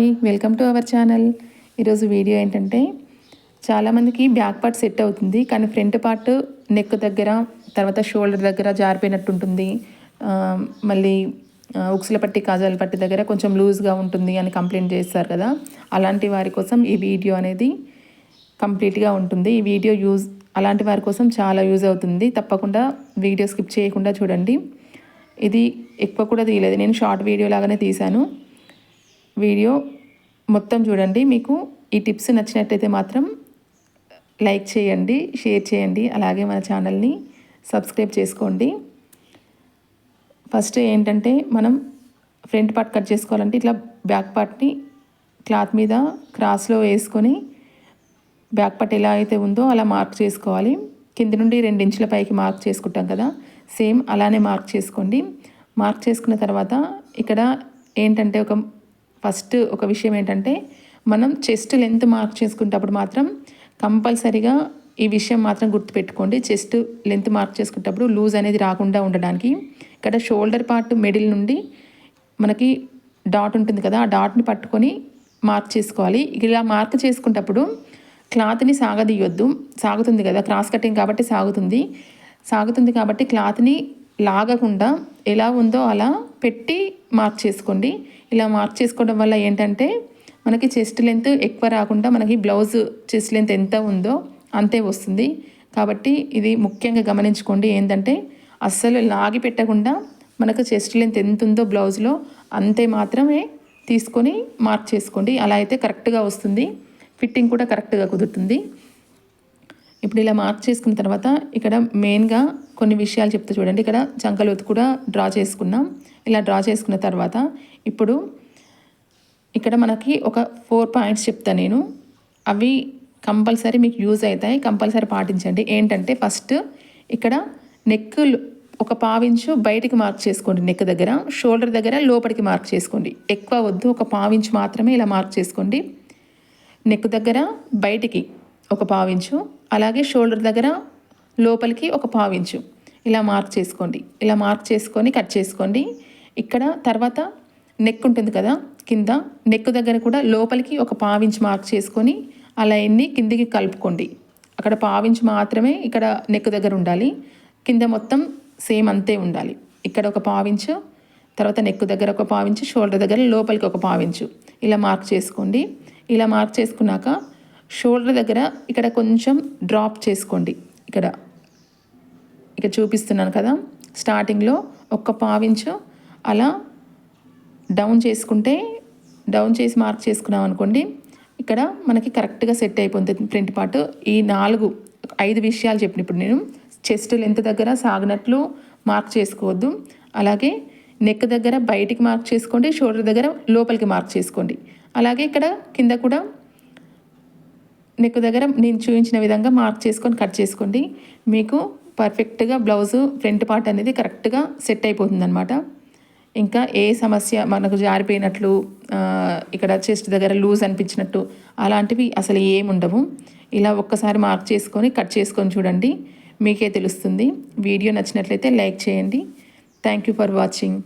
Hi welcome to our channel. ఈరోజు video ఏంటంటే చాలామందికి బ్యాక్ పార్ట్ సెట్ అవుతుంది కానీ ఫ్రంట్ పార్ట్ నెక్ దగ్గర తర్వాత షోల్డర్ దగ్గర జారిపోయినట్టు ఉంటుంది మళ్ళీ ఉక్సుల పట్టి కాజాల పట్టి దగ్గర కొంచెం లూజ్గా ఉంటుంది అని కంప్లైంట్ చేస్తారు కదా. అలాంటి వారి కోసం ఈ వీడియో అనేది కంప్లీట్గా ఉంటుంది. ఈ వీడియో యూజ్ అలాంటి వారి కోసం చాలా యూజ్ అవుతుంది. తప్పకుండా వీడియో స్కిప్ చేయకుండా చూడండి. ఇది ఎక్కువ కూడా తీయలేదు. నేను షార్ట్ వీడియో లాగానే తీశాను. వీడియో మొత్తం చూడండి. మీకు ఈ టిప్స్ నచ్చినట్టయితే మాత్రం లైక్ చేయండి షేర్ చేయండి. అలాగే మన ఛానల్ని సబ్స్క్రైబ్ చేసుకోండి. ఫస్ట్ ఏంటంటే మనం ఫ్రంట్ పార్ట్ కట్ చేసుకోవాలంటే ఇట్లా బ్యాక్ పార్ట్ని క్లాత్ మీద క్రాస్లో వేసుకొని బ్యాక్ పార్ట్ ఎలా అయితే ఉందో అలా మార్క్ చేసుకోవాలి. కింద నుండి రెండు ఇంచుల పైకి మార్క్ చేసుకుంటాం కదా. సేమ్ అలానే మార్క్ చేసుకోండి. మార్క్ చేసుకున్న తర్వాత ఇక్కడ ఏంటంటే ఒక ఫస్ట్ ఒక విషయం ఏంటంటే మనం చెస్ట్ లెంత్ మార్క్ చేసుకునేటప్పుడు మాత్రం కంపల్సరిగా ఈ విషయం మాత్రం గుర్తుపెట్టుకోండి. చెస్ట్ లెంత్ మార్క్ చేసుకునేటప్పుడు లూజ్ అనేది రాకుండా ఉండడానికి ఇక్కడ షోల్డర్ పార్ట్ మిడిల్ నుండి మనకి డాట్ ఉంటుంది కదా ఆ డాట్ని పట్టుకొని మార్క్ చేసుకోవాలి. ఇలా మార్క్ చేసుకునేటప్పుడు క్లాత్ని సాగదీయొద్దు. సాగుతుంది కదా క్రాస్ కటింగ్ కాబట్టి సాగుతుంది. సాగుతుంది కాబట్టి క్లాత్ని లాగకుండా ఎలా ఉందో అలా పెట్టి మార్క్ చేసుకోండి. ఇలా మార్క్ చేసుకోవడం వల్ల ఏంటంటే మనకి చెస్ట్ లెంత్ ఎక్కువ రాకుండా మనకి బ్లౌజ్ చెస్ట్ లెంత్ ఎంత ఉందో అంతే వస్తుంది. కాబట్టి ఇది ముఖ్యంగా గమనించుకోండి ఏంటంటే అస్సలు లాగి పెట్టకుండా మనకు చెస్ట్ లెంత్ ఎంత ఉందో బ్లౌజ్లో అంతే మాత్రమే తీసుకొని మార్క్ చేసుకోండి. అలా అయితే కరెక్ట్గా వస్తుంది. ఫిట్టింగ్ కూడా కరెక్ట్గా కుదురుతుంది. ఇప్పుడు ఇలా మార్క్ చేసుకున్న తర్వాత ఇక్కడ మెయిన్గా కొన్ని విషయాలు చెప్తే చూడండి. ఇక్కడ చంకలోతు కూడా డ్రా చేసుకున్నాం. ఇలా డ్రా చేసుకున్న తర్వాత ఇప్పుడు ఇక్కడ మనకి ఒక ఫోర్ పాయింట్స్ చెప్తా నేను. అవి కంపల్సరీ మీకు యూజ్ అవుతాయి. కంపల్సరీ పాటించండి. ఏంటంటే ఫస్ట్ ఇక్కడ నెక్ ఒక పావించు బయటికి మార్క్ చేసుకోండి. నెక్ దగ్గర షోల్డర్ దగ్గర లోపలికి మార్క్ చేసుకోండి. ఎక్కువ వద్దు ఒక పావించు మాత్రమే ఇలా మార్క్ చేసుకోండి. నెక్ దగ్గర బయటికి ఒక పావించు అలాగే షోల్డర్ దగ్గర లోపలికి ఒక పావించు ఇలా మార్క్ చేసుకోండి. ఇలా మార్క్ చేసుకొని కట్ చేసుకోండి. ఇక్కడ తర్వాత నెక్ ఉంటుంది కదా కింద నెక్ దగ్గర కూడా లోపలికి ఒక పావించు మార్క్ చేసుకొని అలా ఎన్ని కిందికి కలుపుకోండి. అక్కడ పావించు మాత్రమే ఇక్కడ నెక్ దగ్గర ఉండాలి. కింద మొత్తం సేమ్ అంతే ఉండాలి. ఇక్కడ ఒక పావించు తర్వాత నెక్ దగ్గర ఒక పావించు షోల్డర్ దగ్గర లోపలికి ఒక పావించు ఇలా మార్క్ చేసుకోండి. ఇలా మార్క్ చేసుకున్నాక షోల్డర్ దగ్గర ఇక్కడ కొంచెం డ్రాప్ చేసుకోండి. ఇక్కడ ఇక్కడ చూపిస్తున్నాను కదా. స్టార్టింగ్లో ఒక్క పావించు అలా డౌన్ చేసుకుంటే డౌన్ చేసి మార్క్ చేసుకున్నాం అనుకోండి. ఇక్కడ మనకి కరెక్ట్గా సెట్ అయిపోతుంది ప్రింట్ పార్ట్. ఈ నాలుగు ఐదు విషయాలు చెప్పిన ఇప్పుడు నేను. చెస్ట్ లెంత్ దగ్గర సాగినట్లు మార్క్ చేసుకోవద్దు. అలాగే నెక్ దగ్గర బయటికి మార్క్ చేసుకోండి షోల్డర్ దగ్గర లోపలికి మార్క్ చేసుకోండి. అలాగే ఇక్కడ కింద కూడా నెక్ దగ్గర నేను చూపించిన విధంగా మార్క్ చేసుకొని కట్ చేసుకోండి. మీకు పర్ఫెక్ట్గా బ్లౌజు ఫ్రంట్ పార్ట్ అనేది కరెక్ట్గా సెట్ అయిపోతుంది అనమాట ఇంకా ఏ సమస్య మనకు జారిపోయినట్లు ఇక్కడ చెస్ట్ దగ్గర లూజ్ అనిపించినట్టు అలాంటివి అసలు ఏముండవు ఇలా ఒక్కసారి మార్క్ చేసుకొని కట్ చేసుకొని చూడండి. మీకే తెలుస్తుంది. వీడియో నచ్చినట్లయితే లైక్ చేయండి. Thank you for watching.